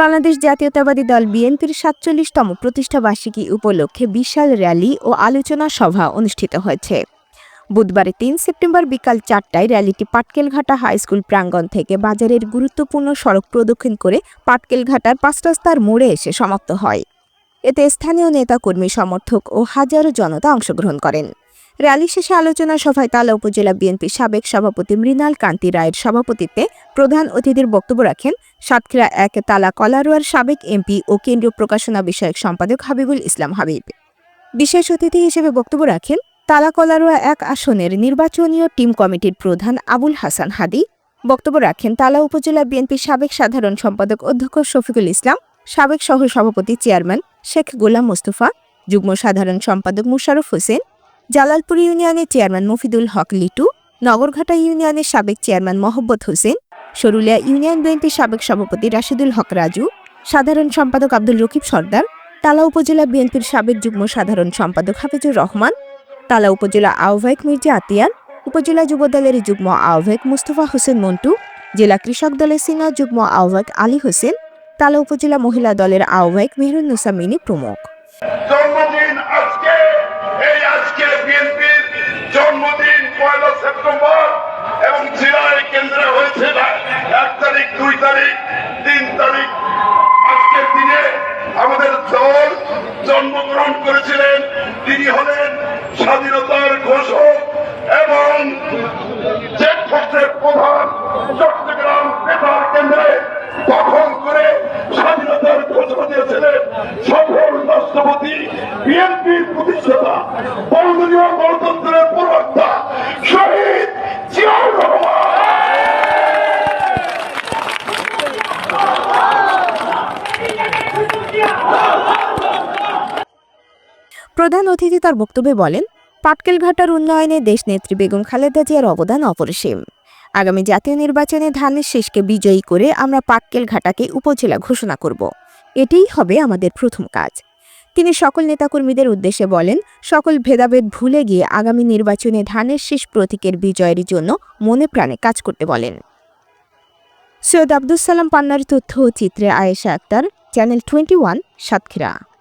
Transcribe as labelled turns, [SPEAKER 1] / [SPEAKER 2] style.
[SPEAKER 1] বাংলাদেশ জাতীয়তাবাদী দল বিএনপির সাতচল্লিশতম প্রতিষ্ঠাবার্ষিকী উপলক্ষে বিশাল র্যালি ও আলোচনা সভা অনুষ্ঠিত হয়েছে। বুধবার তিন সেপ্টেম্বর বিকাল চারটায় র্যালিটি পাটকেলঘাটা হাই স্কুল প্রাঙ্গণ থেকে বাজারের গুরুত্বপূর্ণ সড়ক প্রদক্ষিণ করে পাটকেলঘাটার পাঁচ রাস্তার মোড়ে এসে সমাপ্ত হয়। এতে স্থানীয় নেতাকর্মী, সমর্থক ও হাজারো জনতা অংশগ্রহণ করেন। র্যালি শেষে আলোচনা সভায় তালা উপজেলা বিএনপির সাবেক সভাপতি মৃণাল কান্তি রায়ের সভাপতিত্বে প্রধান অতিথির বক্তব্য রাখেন সাতক্ষীরা এক তালা কলারোয়ার সাবেক এমপি ও কেন্দ্রীয় প্রকাশনা বিষয়ক সম্পাদক হাবিবুল ইসলাম হাবিব। বিশেষ অতিথি হিসেবে বক্তব্য রাখেন তালা কলারোয়া এক আসনের নির্বাচনীয় টিম কমিটির প্রধান আবুল হাসান হাদি। বক্তব্য রাখেন তালা উপজেলা বিএনপির সাবেক সাধারণ সম্পাদক অধ্যক্ষ শফিকুল ইসলাম, সাবেক সহ সভাপতি চেয়ারম্যান শেখ গোলাম মোস্তফা, যুগ্ম সাধারণ সম্পাদক মুশারফ হোসেন জালালপুর ইউনিয়নের চেয়ারম্যান মফিদুল হক লিটু, নগরঘাটা ইউনিয়নের সাবেক চেয়ারম্যান মোহাম্মদ হোসেন সরুলিয়া ইউনিয়ন বিএনপির সাবেক সভাপতি রাশিদুল হক রাজু, সাধারণ সম্পাদক আব্দুল রকিব সর্দার, তালা উপজেলা বিএনপির সাবেক যুগ্ম সাধারণ সম্পাদক হাফিজুর রহমান, তালা উপজেলা আহ্বায়ক মির্জা আতিয়ার উপজেলা যুবদলের যুগ্ম আহ্বায়ক মুস্তফা হোসেন মন্টু, জেলা কৃষক দলের সিনিয়র যুগ্ম আহ্বায়ক আলী হোসেন, তালা উপজেলা মহিলা দলের আহ্বায়ক মেহরুন্নুসা মিনি প্রমুখ।
[SPEAKER 2] দল জন্মগ্রহণ করেছিলেন, তিনি হলেন স্বাধীনতার ঘোষক এবং যে প্রধান চট্টগ্রাম বেতার কেন্দ্রে দখল করে স্বাধীনতার ঘোষণা দিয়েছিলেন। সফল রাষ্ট্রপতি, বিএনপির প্রতিষ্ঠাতা বহুদলীয় গণতন্ত্রের
[SPEAKER 1] প্রধান অতিথি তার বক্তব্যে বলেন, পাটকেলঘাটার উন্নয়নে দেশনেত্রী বেগম খালেদা জিয়ার অবদান অপরিসীম। আগামী জাতীয় নির্বাচনে ধানের শেষকে বিজয়ী করে আমরা পাটকেলঘাটাকে উপজেলা ঘোষণা করব। এটিই হবে আমাদের প্রথম কাজ। তিনি সকল নেতাকর্মীদের উদ্দেশ্যে বলেন, সকল ভেদাভেদ ভুলে গিয়ে আগামী নির্বাচনে ধানের শেষ প্রতীকের বিজয়ের জন্য মনে প্রাণে কাজ করতে বলেন। সৈয়দ আব্দুল সালাম পান্নার তথ্য ও চিত্রে Ayesha Akter, channel twenty one, Satkhira.